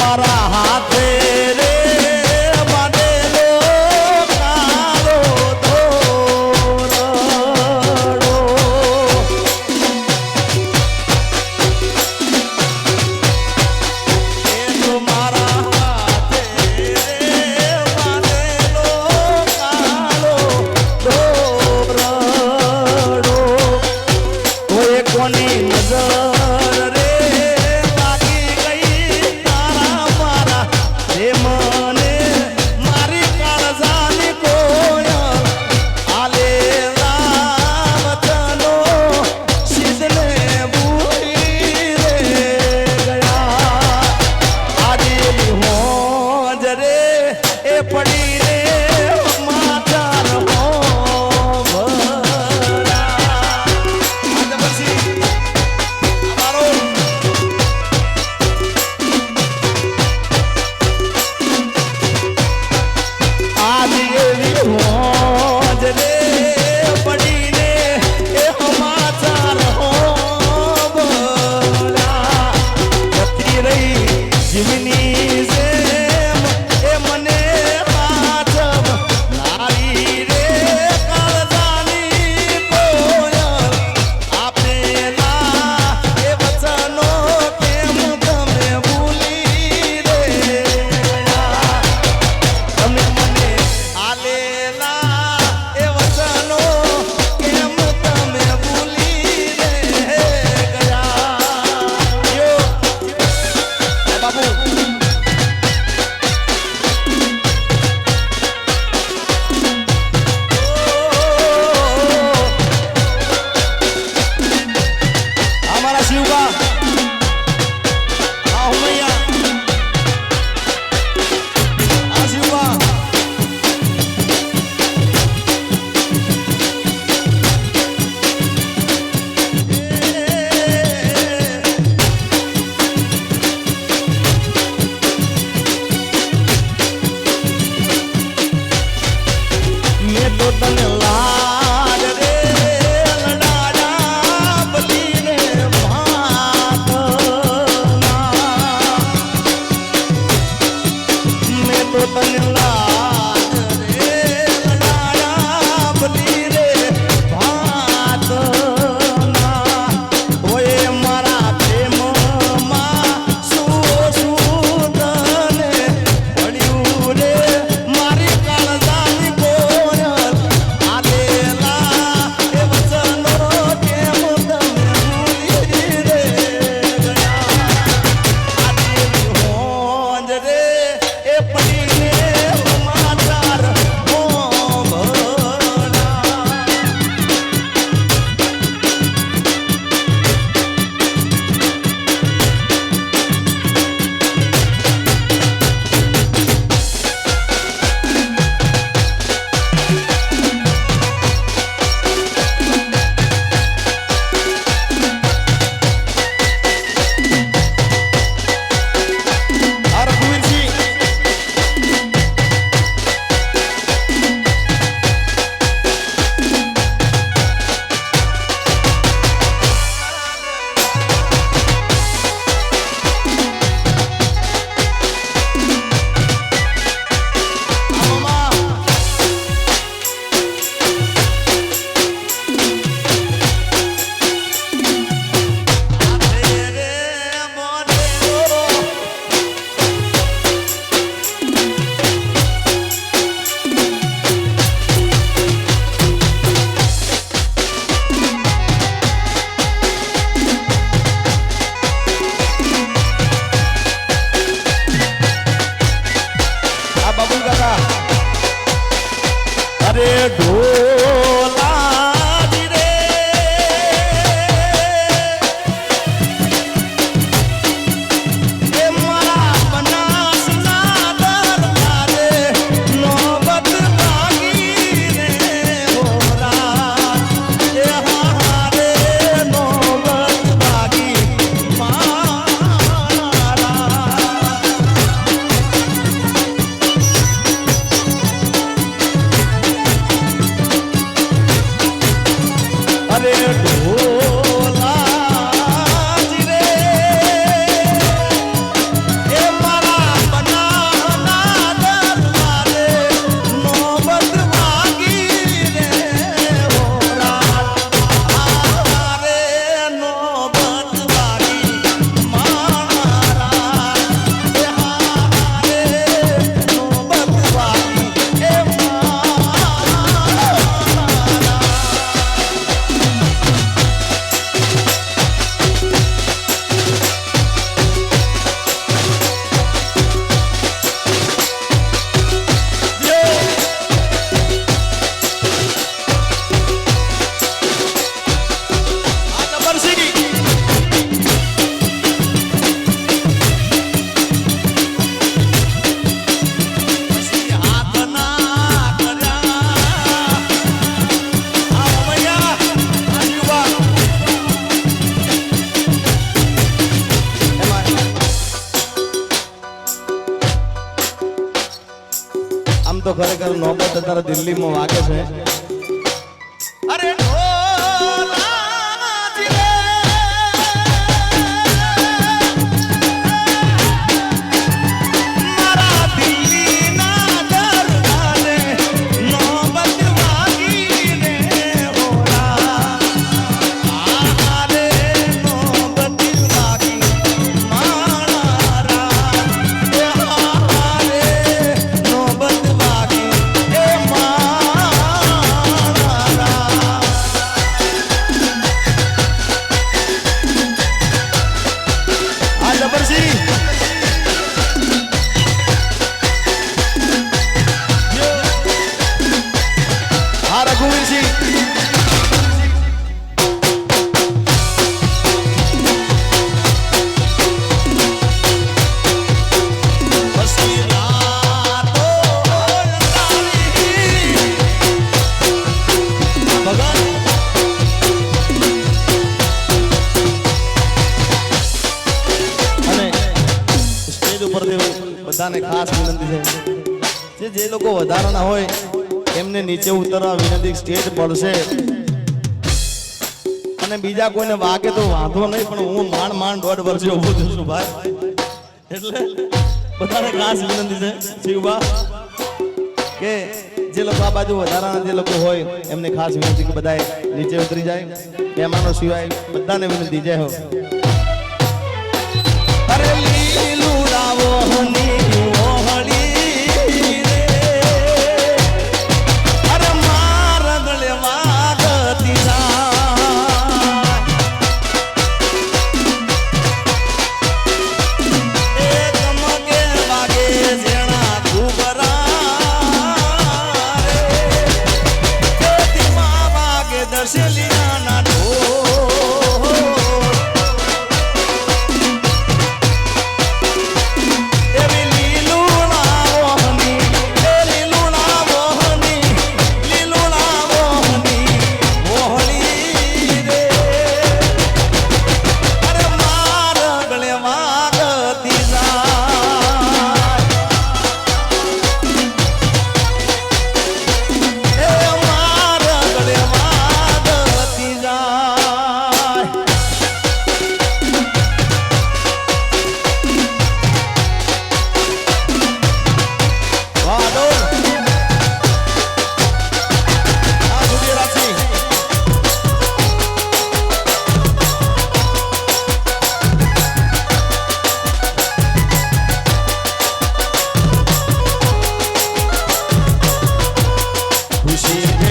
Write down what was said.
আমার Baba. a in love. રે ઢોલ અત્યારે દિલ્હીમાં વાગે છે. અરે ઢોલાજી આ જે લોકો વધારાના હોય, એમને નીચે ઉતરવા વિનંતી સ્ટેજ પડશે. અને બીજા કોઈને વાગે તો વાંધો નહીં, પણ હું માંડ માંડ દોઢ વર્ષે ઊભો છું છું ભાઈ એટલે બધાને ખાસ વિનંતી છે શિવભા કે જે લોકો આ બાજુ વધારાના જે લોકો હોય, એમને ખાસ વિનંતી કે બધાએ નીચે ઉતરી જાય. મહેમાનો સિવાય બધાને વિનંતી, જય હો. Baby.